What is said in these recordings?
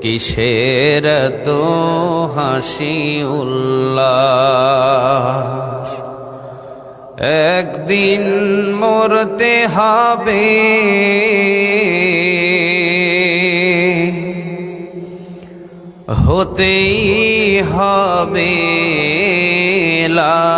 কিসের তো হাসি উল্লাস? একদিন মরতে হবে। হতেই হবে। লাশ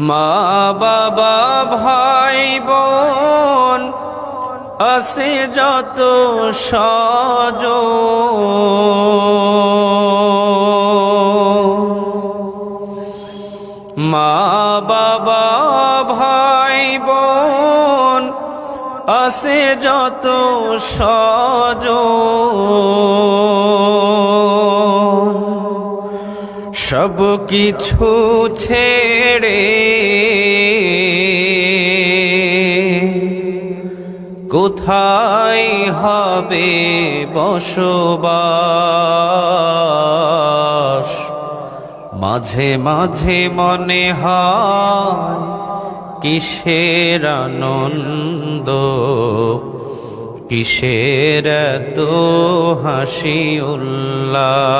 মা বাবা ভাই বোন আছে যত সজ মা বাবা ভাই বোন আছে যত সজ সব কিছু ছেড়ে কোথায় হবে বসবাস? মাঝে মাঝে মনে হয় কিসের আনন্দ? কিসের তো হাসি উল্লাস?